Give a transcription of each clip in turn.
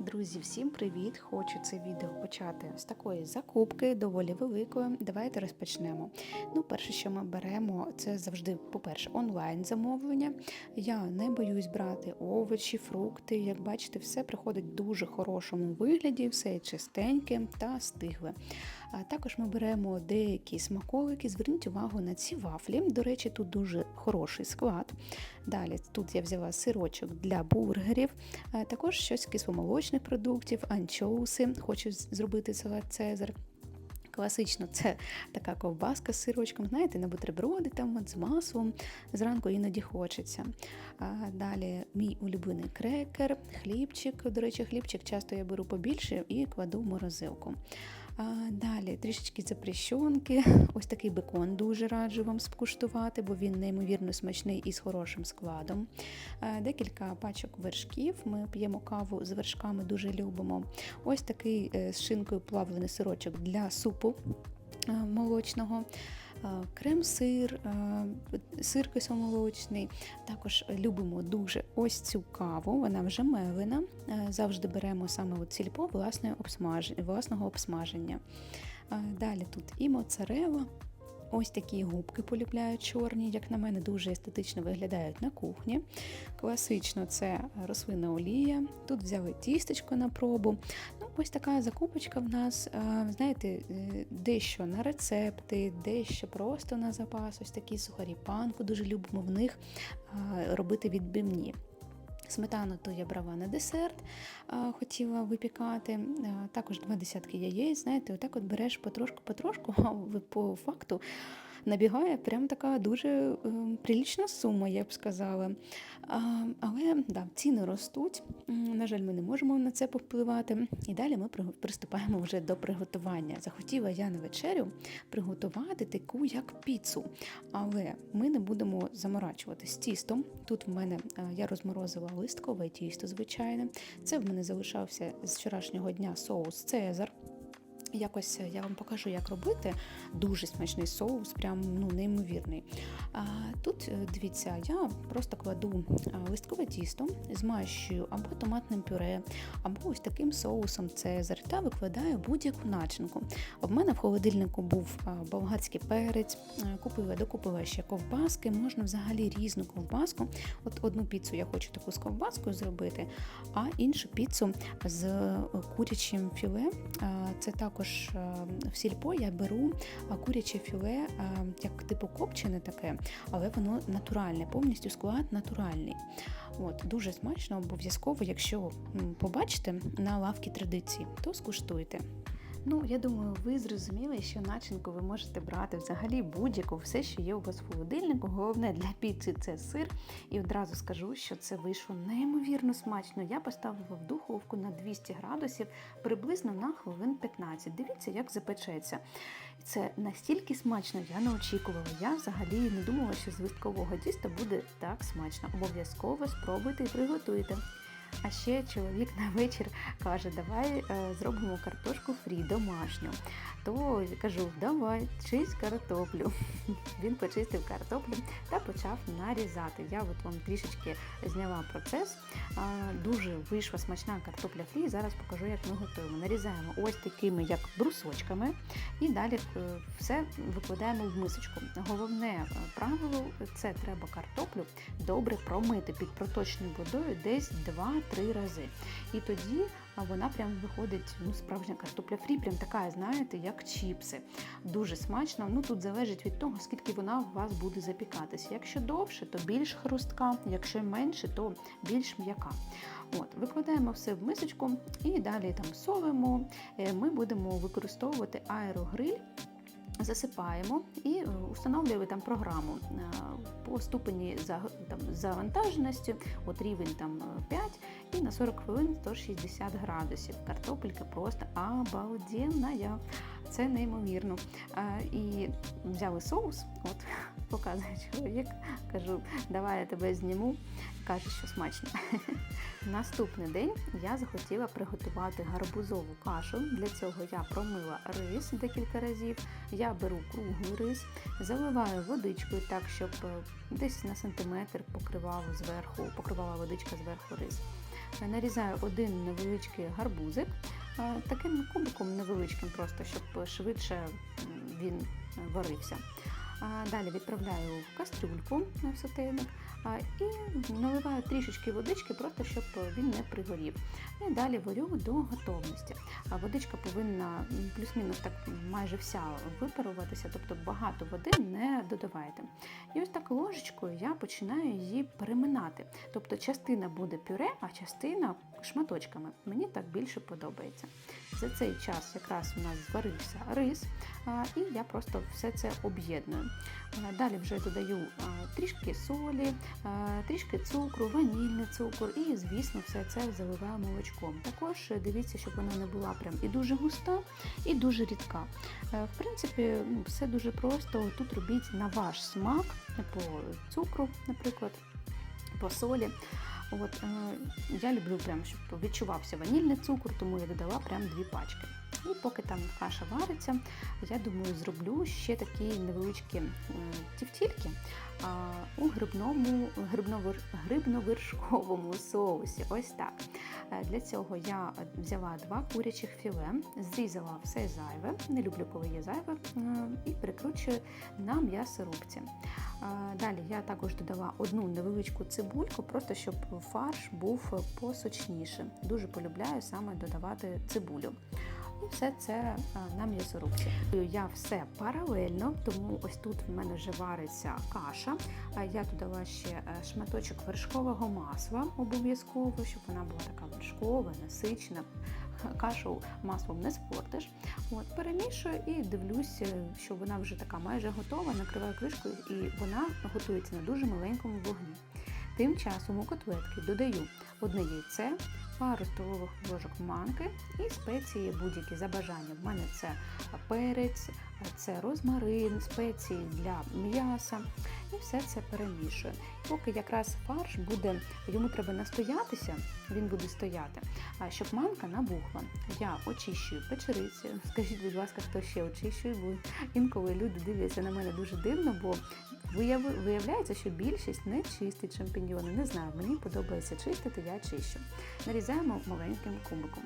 Друзі, всім привіт! Хочу це відео почати з такої закупки, доволі великої. Давайте розпочнемо. Ну, перше, що ми беремо, це завжди, по-перше, онлайн замовлення. Я не боюсь брати овочі, фрукти. Як бачите, все приходить в дуже хорошому вигляді, все чистеньке та стигле. Також ми беремо деякі смаколики. Зверніть увагу на ці вафлі. До речі, тут дуже хороший склад. Далі тут я взяла сирочок для бургерів, також щось кисломолочних продуктів, анчоуси. Хочу зробити салат Цезар. Класично, це така ковбаска з сирочком, знаєте, на бутерброди там з маслом. Зранку іноді хочеться. А, далі мій улюблений крекер, хлібчик. До речі, хлібчик часто я беру побільше і кладу в морозилку. Далі трішечки запрещенки. Ось такий бекон дуже раджу вам скуштувати, бо він неймовірно смачний і з хорошим складом. А, декілька пачок вершків. Ми п'ємо каву з вершками, дуже любимо. Ось такий е, з шинкою плавлений сирочок для супу е, молочного. Е, Крем-сир, е, сир кисломолочний. Також любимо дуже ось цю каву, вона вже мелена. Е, Завжди беремо саме от сільпо власного обсмаження. Далі тут і моцарела. Ось такі губки полюбляю чорні, як на мене, дуже естетично виглядають на кухні. Класично це рослинна олія. Тут взяли тістечко на пробу. Ну, ось така закупочка в нас, е, знаєте, е, дещо на рецепти, дещо просто на запас. Ось такі сухарі панку, дуже любимо в них е, робити відбивні. Сметану то я брала на десерт, хотіла випікати. Також два десятки яєць. Знаєте, отак от береш потрошку-потрошку, а по факту набігає прям така дуже е, прилічна сума, я б сказала. А, але да, ціни ростуть. На жаль, ми не можемо на це повпливати. І далі ми при- приступаємо вже до приготування. Захотіла я на вечерю приготувати таку як піцу. Але ми не будемо заморачуватись тістом. Тут в мене е, я розморозила листкове тісто, звичайне. Це в мене залишався з вчорашнього дня соус Цезар. Якось я вам покажу, як робити. Дуже смачний соус, прям ну неймовірний. А, тут е, дивіться, я просто кладу листкове тісто, змащую або томатним пюре, або ось таким соусом Цезар та викладаю будь-яку начинку. В мене в холодильнику був болгарський перець, е, купила, докупила ще ковбаски. Можна взагалі різну ковбаску. От одну піцу я хочу таку з ковбаскою зробити, а іншу піцу з е, курячим філе. Це також е, в сільпо я беру куряче філе, е, як типу копчене таке, але воно натуральне, повністю склад натуральний. От, дуже смачно, обов'язково, якщо побачите на лавки традиції, то скуштуйте. Ну, я думаю, ви зрозуміли, що начинку ви можете брати взагалі будь-яку, все, що є у вас в холодильнику. Головне для піци це сир. І одразу скажу, що це вийшло неймовірно смачно. Я поставила в духовку на 200 градусів приблизно на хвилин 15. Дивіться, як запечеться. Це настільки смачно, я не очікувала. Я взагалі не думала, що з листкового тіста буде так смачно. Обов'язково спробуйте і приготуйте. А ще чоловік на вечір каже, давай е, зробимо картошку фрі домашню. То кажу, давай, чисть картоплю. Він почистив картоплю та почав нарізати. Я от вам трішечки зняла процес. Дуже вийшла смачна картопля фрі. Зараз покажу, як ми готуємо. Нарізаємо ось такими, як брусочками, і далі е, все викладаємо в мисочку. Головне е, правило це треба картоплю добре промити під проточною водою десь 2-3 рази. І тоді вона прям виходить ну, справжня картопля фрі, прям така, знаєте, як чіпси. Дуже смачно. Ну тут залежить від того, скільки вона у вас буде запікатися. Якщо довше, то більш хрустка, якщо менше, то більш м'яка. От, викладаємо все в мисочку і далі там солимо. Е, Ми будемо використовувати аерогриль. Засипаємо і е, там програму е, по ступені завантаженості, от рівень там е, 5 і на 40 хвилин 160 градусів. Картопелька просто обалденна. Це неймовірно. І взяли соус, от показує чоловік, кажу, давай я тебе зніму. Каже, що смачно. Наступний день я захотіла приготувати гарбузову кашу. Для цього я промила рис декілька разів. Я беру круглий рис, заливаю водичкою так, щоб е, десь на сантиметр покривало зверху, покривала водичка зверху рис. нарізаю один невеличкий гарбузик, е, таким кубиком невеличким, просто щоб швидше він е, варився. Далі відправляю в кастрюльку на сотейник і наливаю трішечки водички, просто щоб він не пригорів. І далі варю до готовності. Водичка повинна плюс-мінус так майже вся випаруватися, тобто багато води не додавайте. І ось так ложечкою я починаю її переминати. Тобто частина буде пюре, а частина шматочками. Мені так більше подобається. За цей час якраз у нас зварився рис, і я просто все це об'єдную. Далі вже додаю трішки солі, трішки цукру, ванільний цукор і, звісно, все це заливаю молочком. Також дивіться, щоб вона не була прям і дуже густа, і дуже рідка. Е, В принципі, ну, все дуже просто. Тут робіть на ваш смак по цукру, наприклад, по солі. От, е, я люблю прям, щоб відчувався ванільний цукор, тому я додала прям дві пачки. І поки там каша вариться, я думаю, зроблю ще такі невеличкі тівтільки у грибному грибновир, грибно-вершковому соусі. Ось так. Е, Для цього я взяла два курячих філе, зрізала все зайве, не люблю, коли є зайве, е, і перекручую на м'ясорубці. Далі я також додала одну невеличку цибульку, просто щоб фарш був посочніше. Дуже полюбляю саме додавати цибулю. І все це на м'ясорубці. Я все паралельно, тому ось тут в мене вже вариться каша. Я додала ще е, шматочок вершкового масла обов'язково, щоб вона була така вершкова, насичена. Кашу маслом не спортиш. От, перемішую і дивлюся, що вона вже така майже готова, накриваю кришкою і вона готується на дуже маленькому вогні. Тим часом у котлетки додаю одне яйце, пару столових ложок манки і спеції будь-які за бажанням. У мене це перець, це розмарин, спеції для м'яса. І все це перемішую. Поки якраз фарш буде, йому треба настоятися, він буде стояти, щоб манка набухла. Я очищую печериці. Скажіть, будь ласка, хто ще очищує, бо інколи люди дивляться на мене дуже дивно, бо виявляється, що більшість не чистить шампіньйони. Не знаю, мені подобається чистити, я чищу. Нарізаємо маленьким кубиком.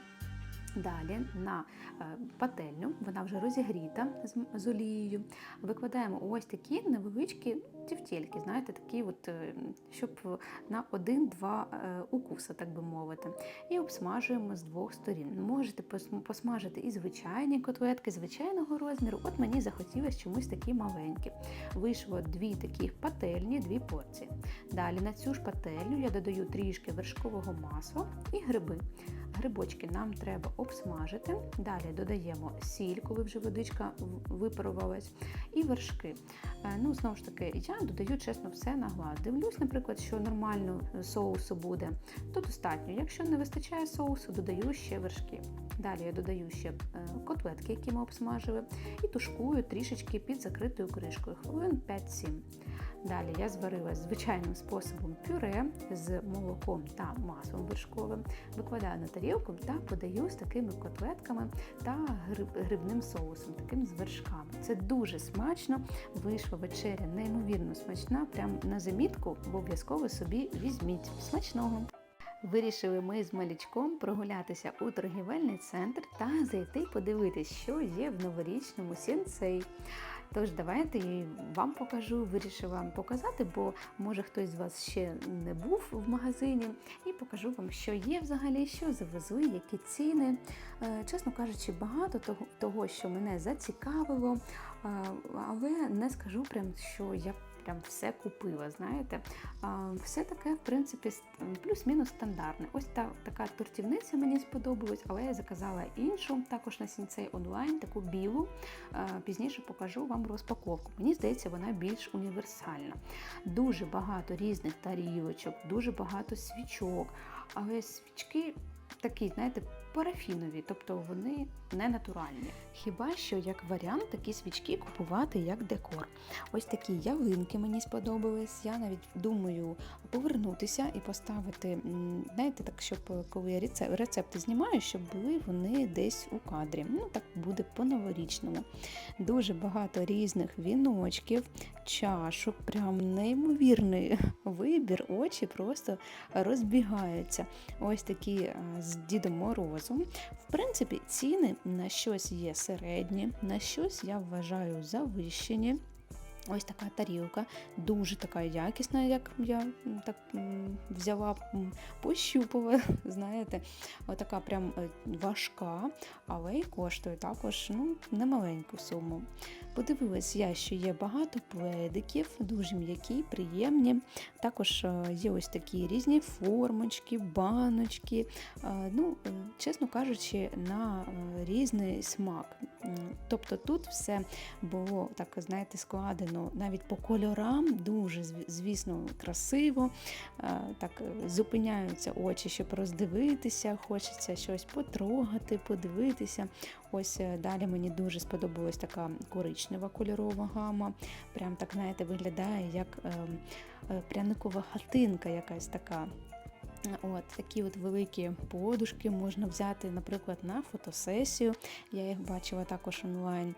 Далі на е, пательню, вона вже розігріта з олією. Викладаємо ось такі невеличкі тівтєльки, знаєте, такі, от, е, щоб на один-два е, укуса, так би мовити. І обсмажуємо з двох сторін. Можете посмажити і звичайні котлетки звичайного розміру. От мені захотілося чомусь такі маленькі. Вийшло дві такі пательні, дві порції. Далі на цю ж пательню я додаю трішки вершкового масла і гриби. Грибочки нам треба обсмажити. Далі додаємо сіль, коли вже водичка випарувалась, і вершки. Е, Ну, знову ж таки, я додаю чесно все на глаз. Дивлюсь, наприклад, що нормально соусу буде, то достатньо. Якщо не вистачає соусу, додаю ще вершки. Далі я додаю ще е, котлетки, які ми обсмажили, і тушкую трішечки під закритою кришкою, хвилин 5-7. Далі я зварила звичайним способом пюре з молоком та маслом вершковим, викладаю на тарілку та подаю з такими котлетками та грибним соусом, таким з вершками. Це дуже смачно. Вийшла вечеря неймовірно смачна. Прям на замітку обов'язково собі візьміть. Смачного! Вирішили ми з малючком прогулятися у торгівельний центр та зайти подивитись, що є в новорічному сінцей. Тож давайте вам покажу, вирішила вам показати, бо може хтось з вас ще не був в магазині, і покажу вам, що є взагалі, що завезли, які ціни. Е, Чесно кажучи, багато того, того що мене зацікавило, е, але не скажу прям, що я прям все купила. Знаєте, все таке, в принципі, плюс-мінус стандартне. Ось та така тортівниця мені сподобалась, але я заказала іншу, також на сінцей онлайн, таку білу. Пізніше покажу вам розпаковку. Мені здається, вона більш універсальна. Дуже багато різних тарілочок, дуже багато свічок, але свічки такі, знаєте, парафінові, тобто вони не натуральні. Хіба що як варіант такі свічки купувати як декор. Ось такі ялинки мені сподобались. Я навіть думаю повернутися і поставити, знаєте, так, щоб е, коли я рецеп- рецепти знімаю, щоб були вони десь у кадрі. Ну так буде по-новорічному. Дуже багато різних віночків, чашок, прям неймовірний вибір, очі просто розбігаються. Ось такі е, з Дідом Морозом. В принципі, ціни на щось є середні, на щось я вважаю завищені. Ось така тарілка, дуже така якісна, як я так взяла, пощупала, знаєте, отака прям е, важка, але й коштує також ну, немаленьку суму. Подивилась я, що є багато пледиків, дуже м'які, приємні. Також е, є ось такі різні формочки, баночки. Е, Ну, чесно кажучи, на різний смак. Тобто тут все було так, знаєте, складено навіть по кольорам, дуже звісно красиво. Е, Так зупиняються очі, щоб роздивитися, хочеться щось потрогати, подивитися. Ось е, далі мені дуже сподобалась така коричнева кольорова гама. Прям так, знаєте, виглядає як ем, е, пряникова хатинка якась така. От такі от великі подушки можна взяти, наприклад, на фотосесію. Я їх бачила також онлайн.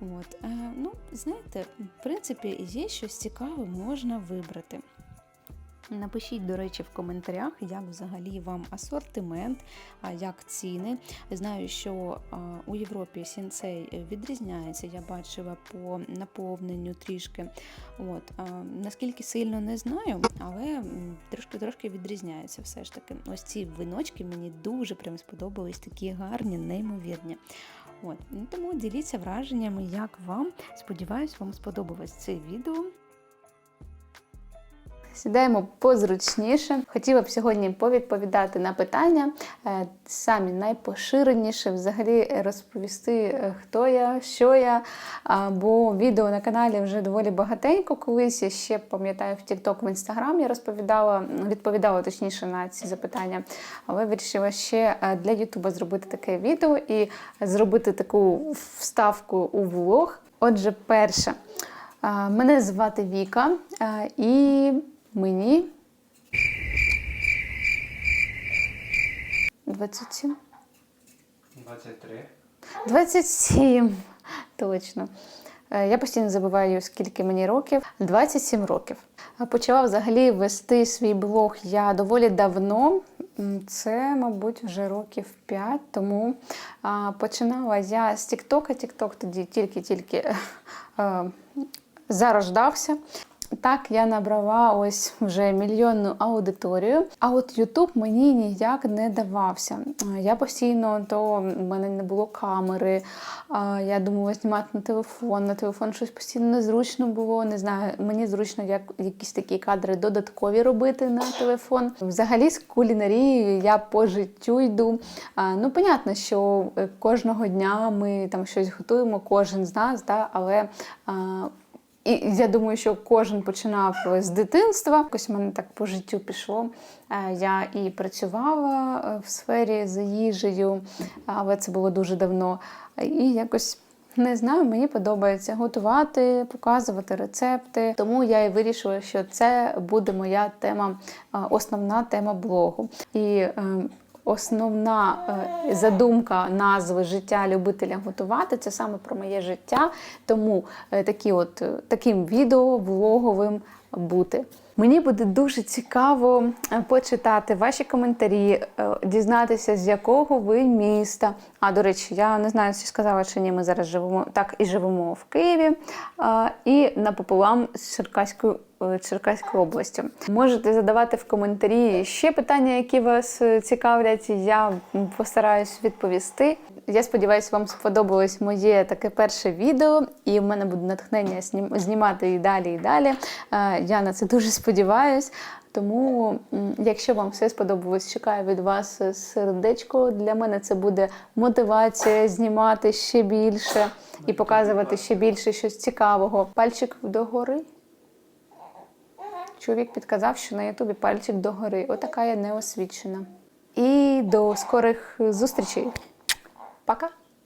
От, е, ну, знаєте, в принципі, є щось цікаве, можна вибрати. Напишіть, до речі, в коментарях, як взагалі вам асортимент, як ціни. Знаю, що у Європі сінцей відрізняється, я бачила по наповненню трішки. От, наскільки сильно не знаю, але трошки трошки відрізняється все ж таки. Ось ці виночки мені дуже прям сподобались, такі гарні, неймовірні. От, ну, тому діліться враженнями, як вам. Сподіваюсь, вам сподобалось це відео. Сідаємо позручніше. Хотіла б сьогодні повідповідати на питання, е, самі найпоширеніші, взагалі розповісти, е, хто я, що я. Бо відео на каналі вже доволі багатенько. Колись я ще пам'ятаю в TikTok, в Instagram я розповідала, відповідала точніше на ці запитання, але вирішила ще е, для Ютуба зробити таке відео і зробити таку вставку у влог. Отже, перше. Мене звати Віка, і мені 27. 23. 27. Точно. Е, Я постійно забуваю, скільки мені років. 27 років. Почала взагалі вести свій блог я доволі давно. Це, мабуть, вже років 5 тому. Починала я з Тіктока. Тікток тоді тільки-тільки е, е, зарождався. Так, я набрала ось вже мільйонну аудиторію. А от Ютуб мені ніяк не давався. Я постійно то в мене не було камери. Я думала знімати на телефон. На телефон щось постійно незручно було. Не знаю, мені зручно як якісь такі кадри додаткові робити на телефон. Взагалі з кулінарією я по життю йду. Ну, понятно, що е, кожного дня ми там щось готуємо, кожен з нас, да, але. І я думаю, що кожен починав з дитинства. Якось мене так по життю пішло. Е, Я і працювала е, в сфері за їжею, але це було дуже давно. І якось. Не знаю, мені подобається готувати, показувати рецепти. Тому я і вирішила, що це буде моя тема, е, основна тема блогу. І основна е, задумка назви життя любителя готувати це саме про моє життя. Тому е, такі от, е, таким відео влоговим бути. Мені буде дуже цікаво почитати ваші коментарі, дізнатися, з якого ви міста. А до речі, я не знаю, чи сказала чи ні. Ми зараз живемо так і живемо в Києві і напополам з Черкаською Черкаською областю. Можете задавати в коментарі ще питання, які вас е, цікавлять. Я постараюсь відповісти. Я сподіваюся, вам сподобалось моє таке перше відео, і в мене буде натхнення знімати і далі, і далі. Е, Я на це дуже сподіваюсь. Тому, якщо вам все сподобалось, чекаю від вас сердечко. Для мене це буде мотивація знімати ще більше і показувати ще більше щось цікавого. Пальчик догори. Чоловік підказав, що на Ютубі пальчик догори. Отака я неосвічена. І до скорих зустрічей. Пока!